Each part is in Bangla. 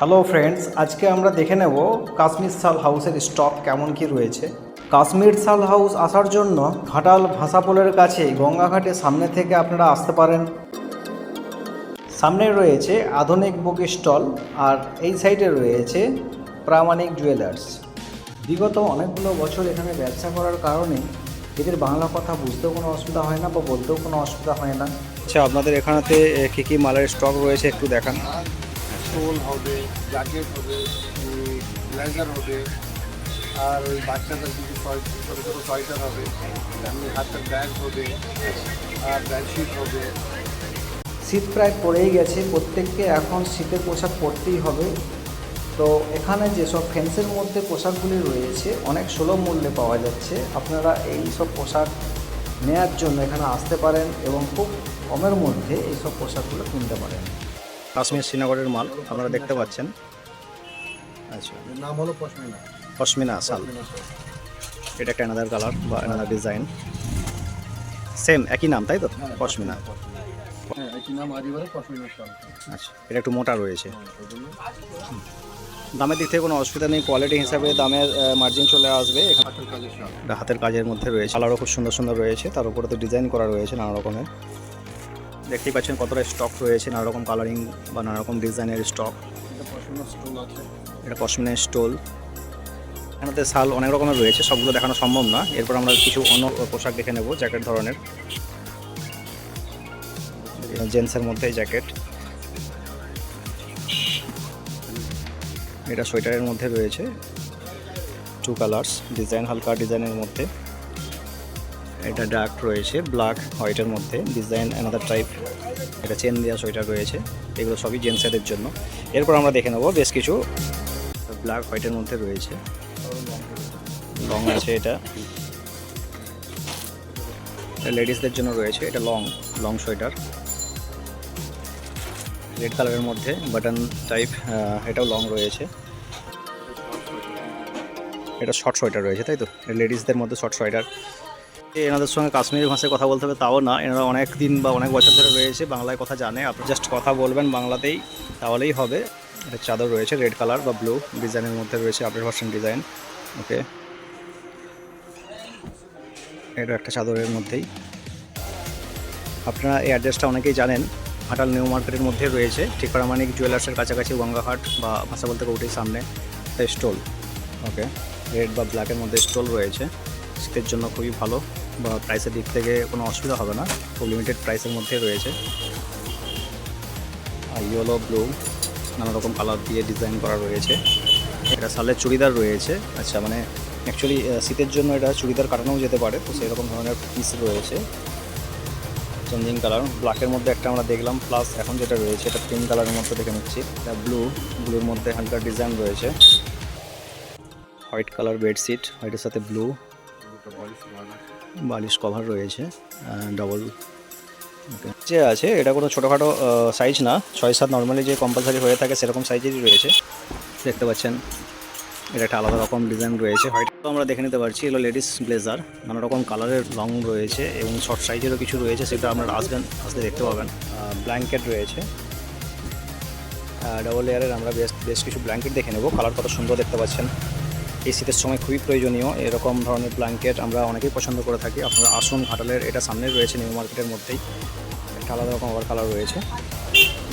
হ্যালো ফ্রেন্ডস আজকে আমরা দেখে নেব কাশ্মীর শাল হাউসের স্টক কেমন কি রয়েছে। কাশ্মীর শাল হাউস আসার জন্য ঘাটাল ভাষাপোলের কাছে গঙ্গাঘাটের সামনে থেকে আপনারা আসতে পারেন। সামনে রয়েছে আধুনিক বুক স্টল আর এই সাইডে রয়েছে প্রামাণিক জুয়েলার্স বিগত অনেকগুলো বছর এখানে ব্যবসা করার কারণে এদের বাংলা কথা বুঝতেও কোনো অসুবিধা হয় না বা বলতেও কোনো অসুবিধা হয় না। আচ্ছা আপনাদের এখানেতে কী কী মালের স্টক রয়েছে একটু দেখান। স্টোল হবে জ্যাকেট হবে ব্লেজার হবে, আর ওই বাচ্চাদের কিছু ছোটো ছোটো সোয়েটার হবে, এমনি হাতের ব্যাগ হবে, আর বেডশিট হবে। শীত প্রায় পড়েই গেছে, প্রত্যেককে এখন শীতের পোশাক পরতেই হবে। তো এখানে যেসব ফ্যান্সের মধ্যে পোশাকগুলি রয়েছে, অনেক সুলভ মূল্যে পাওয়া যাচ্ছে। আপনারা এই সব পোশাক নেয়ার জন্য এখানে আসতে পারেন এবং খুব কমের মধ্যে এইসব পোশাকগুলো কিনতে পারেন। কাশ্মীর শ্রীনগরের মাল আপনারা দেখতে পাচ্ছেন। আচ্ছা। নাম হলো পশমিনা। পশমিনা শাল এটা একটা এনাদার কালার বা এনাদার ডিজাইন সেম একই নাম তাই তো? পশমিনা। হ্যাঁ পশমিনা স্টল আচ্ছা এটা একটু মোটা রয়েছে। দামের দিক থেকে কোনো অসুবিধা নেই কোয়ালিটি হিসাবে দামের মার্জিন চলে আসবে। হাতের কাজের হাতের কাজের মধ্যে রয়েছে। কালারও খুব সুন্দর সুন্দর রয়েছে। তার উপরে তো ডিজাইন করা রয়েছে নানা রকমের। দেখতেই পাচ্ছেন কতটা স্টক রয়েছে নানা রকম কালারিং বা নানা রকম ডিজাইনের স্টক এটা পশমিনা স্টোল আছে। পশমিনের স্টোল এখানেতে শাল অনেক রকমের রয়েছে সবগুলো দেখানো সম্ভব না। এরপর আমরা কিছু অন্য পোশাক দেখে নেব জ্যাকেট ধরনের। জেন্টসের মধ্যে জ্যাকেট এটা সোয়েটারের মধ্যে রয়েছে। টু কালার্স ডিজাইন হালকা ডিজাইনের মধ্যে। এটা ডার্ক রয়েছে ব্ল্যাক হোয়াইটের মধ্যে ডিজাইন অ্যানাদার টাইপ এটা চেন দেওয়া সোয়েটার রয়েছে, এগুলো সবই জেন্টসের জন্য। এরপর আমরা দেখে নেব বেশ কিছু ব্ল্যাক হোয়াইটের মধ্যে রয়েছে। লং আছে এটা। লেডিসদের জন্য রয়েছে, এটা লং লং সোয়েটার। রেড কালারের মধ্যে বাটন টাইপ এটাও লং রয়েছে। এটা শর্ট সোয়েটার রয়েছে, তাই তো? লেডিসদের মধ্যে শর্ট সোয়েটার। এনাদের সঙ্গে কাশ্মীরি ভাষায় কথা বলতে হবে তাও না। এনারা অনেক দিন বা অনেক বছর ধরে রয়েছে, বাংলায় কথা জানে। আপনি জাস্ট কথা বলবেন বাংলাতেই, তাহলেই হবে। এটা চাদর রয়েছে রেড কালার বা ব্লু ডিজাইনের মধ্যে রয়েছে আপডেট ভার্সন ডিজাইন ওকে এটা একটা চাদরের মধ্যেই। আপনারা এই অ্যাড্রেসটা অনেকেই জানেন ঘাটাল নিউ মার্কেটের মধ্যে রয়েছে। ঠিকারামানিক জুয়েলার্সের কাছাকাছি গঙ্গাঘাট বা ভাষা বলতে কৌটির সামনে স্টল ওকে রেড বা ব্ল্যাকের মধ্যে স্টল রয়েছে। শীতের জন্য খুবই ভালো। বা প্রাইসের দিক থেকে কোনো অসুবিধা হবে না। খুব লিমিটেড প্রাইসের মধ্যে রয়েছে। আর ইয়েলো ব্লু নানা রকম কালার দিয়ে ডিজাইন করা রয়েছে। এটা সালের চুড়িদার রয়েছে। আচ্ছা মানে অ্যাকচুয়ালি শীতের জন্য এটা চুড়িদার কাটানোও যেতে পারে। তো সেরকম ধরনের পিস রয়েছে। চেঞ্জিং কালার ব্ল্যাকের মধ্যে একটা আমরা দেখলাম প্লাস এখন যেটা রয়েছে, এটা পিঙ্ক কালারের মধ্যে দেখে নিচ্ছি। এটা ব্লু ব্লুর মধ্যে হালকা ডিজাইন রয়েছে। হোয়াইট কালার বেডশিট হোয়াইটের সাথে ব্লু বলিশ কভার রয়েছে ডবল যে আছে, এটা কোনো ছোটোখাটো সাইজ না। ছয় সাত নর্মালি যে কম্পালসারি হয়ে থাকে, সেরকম সাইজেরই রয়েছে। দেখতে পাচ্ছেন, এটা একটা আলাদা রকম ডিজাইন রয়েছে। হোয়াইট আমরা দেখে নিতে পারছি এগুলো লেডিস ব্লেজার নানা রকম কালারের লং রয়েছে এবং শর্ট সাইজেরও কিছু রয়েছে, সেটা আপনারা আসবেন আসলে দেখতে পাবেন। ব্ল্যাঙ্কেট রয়েছে। ডবল লেয়ারের আমরা বেশ বেশ কিছু ব্ল্যাঙ্কেট দেখে নেব। কালার কত সুন্দর দেখতে পাচ্ছেন। এই শীতের সময় খুবই প্রয়োজনীয়। এরকম ধরনের ব্ল্যাঙ্কেট আমরা অনেকেই পছন্দ করে থাকি। আপনারা আসুন, ঘাটালের এটা সামনে রয়েছে নিউ মার্কেটের মধ্যেই। একটা আলাদা রকম আবার কালার রয়েছে।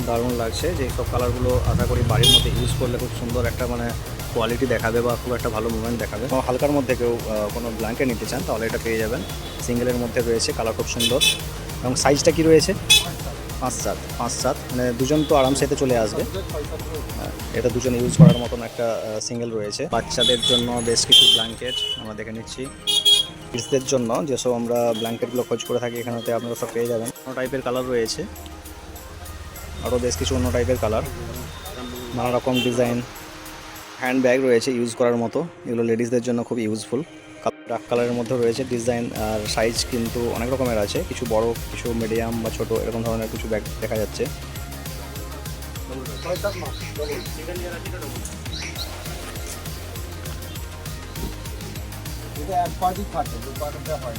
দারুণ লাগছে যে সব কালারগুলো আশা করি বাড়ির মধ্যে ইউজ করলে খুব সুন্দর একটা মানে কোয়ালিটি দেখাবে বা খুব একটা ভালো মুভমেন্ট দেখাবে। হালকার মধ্যে কেউ কোনো ব্ল্যাঙ্কেট নিতে চান, তাহলে এটা পেয়ে যাবেন। সিঙ্গেলের মধ্যে রয়েছে কালার খুব সুন্দর। এবং সাইজটা কি রয়েছে? পাঁচ সাত পাঁচ সাত মানে দুজন তো আরামসে এতে চলে আসবে। এটা দুজন ইউজ করার মতন একটা সিঙ্গেল রয়েছে। বাচ্চাদের জন্য বেশ কিছু ব্ল্যাঙ্কেট আমরা দেখে নিচ্ছি। কিডসদের জন্য যেসব আমরা ব্ল্যাঙ্কেটগুলো খোঁজ করে থাকি, এখানেতে আপনারা সব পেয়ে যাবেন। অন্য টাইপের কালার রয়েছে। আরও বেশ কিছু অন্য টাইপের কালার নানা রকম ডিজাইন হ্যান্ড ব্যাগ রয়েছে ইউজ করার মতো। এগুলো লেডিসদের জন্য খুব ইউজফুল ডার্ক কালারের মধ্যে রয়েছে ডিজাইন আর সাইজ কিন্তু অনেক রকমের আছে। কিছু বড়, কিছু মিডিয়াম বা ছোট এরকম ধরনের কিছু ব্যাগ দেখা যাচ্ছে। এক পার্টি দু পার্টিটা হয়